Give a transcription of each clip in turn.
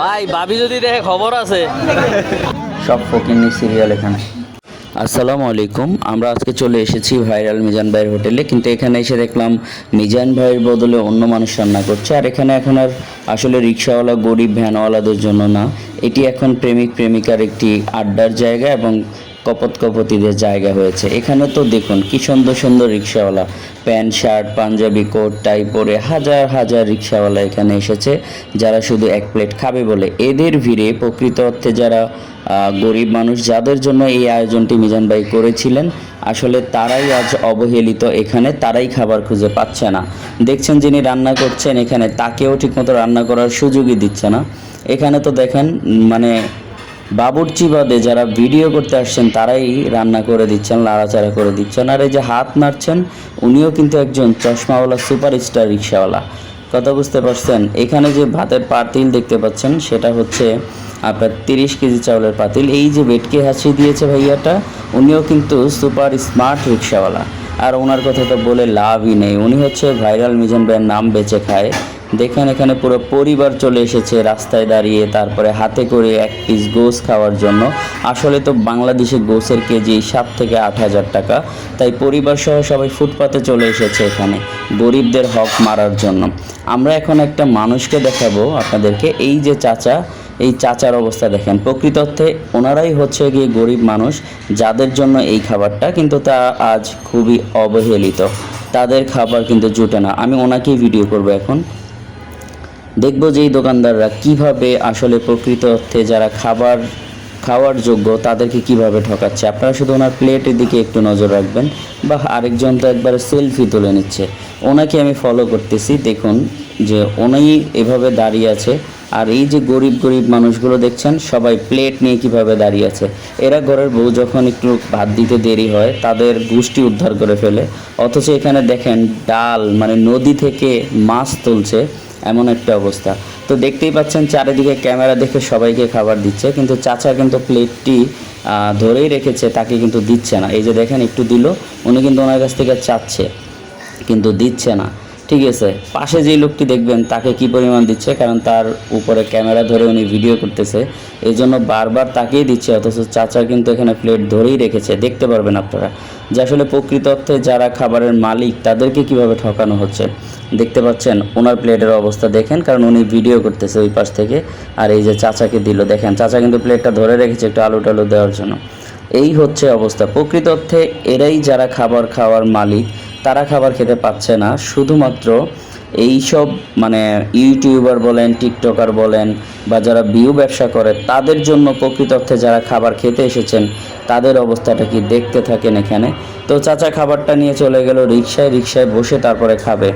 ভাই ভাবি যদি দেখে খবর আছে। সব ফকিনি সিরিয়াল এখানে। আসসালামু আলাইকুম। আমরা আজকে চলে এসেছি ভাইরাল মিজান ভাইয়ের হোটেলে কিন্তু এখানে এসে দেখলাম মিজান ভাইয়ের বদলে অন্য মানুষ রান্না করছে। আর এখানে এখন আর আসলে রিক্সাওয়ালা গরিব ভ্যানওয়ালাদের জন্য না। এটি এখন প্রেমিক প্রেমিকার একটি আড্ডার জায়গা এবং কপত কপতিদের জায়গা হয়েছে। এখানে তো দেখুন, কি সুন্দর সুন্দর রিক্সাওয়ালা। Pant, shirt, panjabi coat, tie পরে হাজার হাজার রিক্সাওয়ালা এখানে এসেছে, যারা শুধু এক প্লেট খাবে বলে। এদের ভিড়ে প্রকৃত অর্থে যারা গরিব মানুষ, যাদের জন্য এই আয়োজনটি মিজান ভাই করেছিলেন, আসলে তারাই আজ অবহেলিত এখানে, তারাই খাবার খুঁজে পাচ্ছে না। দেখছেন যিনি রান্না করছেন এখানে, তাকেও ঠিকমতো রান্না করার সুযোগই দিচ্ছে না। এখানে তো দেখেন মানে বাবুর্চি বাদে যারা ভিডিও করতে আসছেন, তারাই রান্না করে দিচ্ছেন লাড়াচাড়া করে দিচ্ছেন। আর এই যে হাত নাড়ছেন, উনিও কিন্তু একজন চশমাওয়ালা সুপারস্টার রিক্সাওয়ালা। কথা বুঝতে পারছেন? এখানে যে ভাতের পাতিল দেখতে পাচ্ছেন, সেটা হচ্ছে আপনার তিরিশ কেজি চাউলের পাতিল। এই যে বেটকে হাসি দিয়েছে ভাইয়াটা, উনিও কিন্তু সুপার স্মার্ট রিক্সাওয়ালা। আর ওনার কথা তো বলে লাভই নেই। উনি হচ্ছে ভাইরাল মিজান ভাইয়ের নাম বেচে খায়। দেখেন এখানে পুরো পরিবার চলে এসেছে রাস্তায় দাঁড়িয়ে, তারপরে হাতে করে এক পিস গোস খাওয়ার জন্য। আসলে তো বাংলাদেশে গোসের কেজি সাত থেকে আট হাজার টাকা, তাই পরিবার সহ সবাই ফুটপাতে চলে এসেছে এখানে, গরিবদের হক মারার জন্য। আমরা এখন একটা মানুষকে দেখাবো আপনাদেরকে, এই যে চাচা, এই চাচার অবস্থা দেখেন। প্রকৃত অর্থে ওনারাই হচ্ছে গিয়ে গরিব মানুষ, যাদের জন্য এই খাবারটা, কিন্তু তা আজ খুবই অবহেলিত। তাদের খাবার কিন্তু জুটে না। আমি ওনাকেই ভিডিও করব এখন। দেখব যে এই দোকানদাররা কীভাবে আসলে প্রকৃত অর্থে যারা খাবার খাওয়ার যোগ্য, তাদেরকে কীভাবে ঠকাচ্ছে। আপনারা শুধু ওনার প্লেটের দিকে একটু নজর রাখবেন। বা আরেকজন তো একবার সেলফি তুলে নিচ্ছে। ওনাকে আমি ফলো করতেছি। দেখুন যে ওনাই এভাবে দাঁড়িয়ে আছে। আর এই যে গরিব গরিব মানুষগুলো দেখছেন, সবাই প্লেট নিয়ে কীভাবে দাঁড়িয়ে আছে। এরা ঘরের বউ যখন একটু ভাত দিতে দেরি হয়, তাদের গোষ্ঠী উদ্ধার করে ফেলে। অথচ এখানে দেখেন ডাল মানে নদী থেকে মাছ তুলছে। এমন একটা অবস্থা। তো দেখতেই পাচ্ছেন চারিদিকে ক্যামেরা দেখে সবাইকে খাবার দিচ্ছে, কিন্তু চাচা কিন্তু প্লেটটি ধরেই রেখেছে, তাকে কিন্তু দিচ্ছে না। এই যে দেখেন, একটু দিল, উনি কিন্তু ওনার কাছ থেকে চাচ্ছে, কিন্তু দিচ্ছে না। ঠিক আছে, পাশে যেই লোকটি দেখবেন, তাকে কি পরিমাণ দিচ্ছে? কারণ তার উপরে ক্যামেরা ধরে উনি ভিডিও করতেছে। এই জন্য বারবার তাকেই দিচ্ছে, অথচ চাচা কিন্তু এখানে প্লেট ধরেই রেখেছে। দেখতে পারবেন আপনারা। যে আসলে প্রকৃত অর্থে যারা খাবারের মালিক, তাদেরকে কীভাবে ঠকানো হচ্ছে? দেখতে পাচ্ছেন, ওনার প্লেটের অবস্থা দেখেন, কারণ উনি ভিডিও করতেছে ওই পাশ থেকে। আর এই যে চাচাকে দিল, দেখেন, চাচা কিন্তু প্লেটটা ধরে রেখেছে একটু আলু টালু দেওয়ার জন্য। এই হচ্ছে অবস্থা। প্রকৃত অর্থে এরাই যারা খাবার খাওয়ার মালিক, তারা খাবার খেতে পাচ্ছে না। শুধুমাত্র এই সব মানে ইউটিউবার বলেন, টিকটকার বলেন বা যারা বিউ ব্যবসা করে, তাদের জন্য প্রকৃত অর্থে যারা খাবার খেতে এসেছেন, তাদের অবস্থাটা কি দেখতে থাকেন এখানে? তো চাচা খাবারটা নিয়ে চলে গেল রিক্সায় রিক্সায় বসে তারপরে খাবে।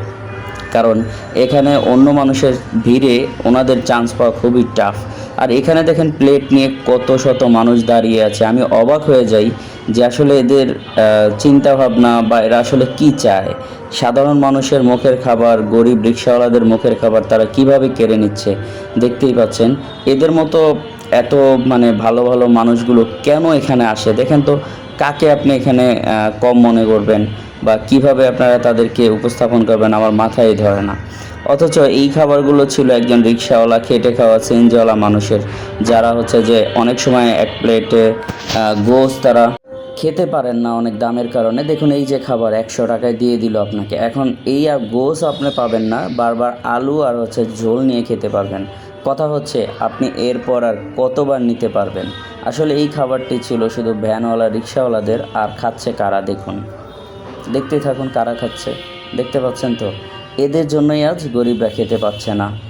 কারণ এখানে অন্য মানুষের ভিড়ে ওনাদের চান্স পাওয়া খুবই টাফ আর এখানে দেখেন প্লেট নিয়ে কত শত মানুষ দাঁড়িয়ে আছে। আমি অবাক হয়ে যাই যে আসলে এদের চিন্তা ভাবনা বা এরা আসলে কি চায়? সাধারণ মানুষের মুখের খাবার, গরিব রিক্সাওয়ালাদের মুখের খাবার তারা কীভাবে কেড়ে নিচ্ছে? দেখতেই পাচ্ছেন। এদের মতো এত মানে ভালো ভালো মানুষগুলো কেন এখানে আসে? দেখেন তো, কাকে আপনি এখানে কম মনে করবেন? বা কীভাবে আপনারা তাদেরকে উপস্থাপন করবেন? আমার মাথায় ধরে না। অথচ এই খাবারগুলো ছিল একজন রিক্সাওয়ালা, খেটে খাওয়া চেঞ্জওয়ালা মানুষের, যারা হচ্ছে যে অনেক সময় এক প্লেটে গোস তারা খেতে পারেন না অনেক দামের কারণে। দেখুন, এই যে খাবার একশো টাকায় দিয়ে দিল আপনাকে। এখন এই আর গোস আপনি পাবেন না, বারবার আলু আর হচ্ছে ঝোল নিয়ে খেতে পারবেন। কথা হচ্ছে, আপনি এরপর আর কতবার নিতে পারবেন? আসলে এই খাবারটি ছিল শুধু ভ্যানওয়ালা, রিক্সাওয়ালাদের, আর খাচ্ছে কারা? দেখুন। দেখতে থাকুন কারা খাচ্ছে। দেখতে পাচ্ছেন তো? এদের জন্যই আজ গরিবরা খেতে পাচ্ছে না।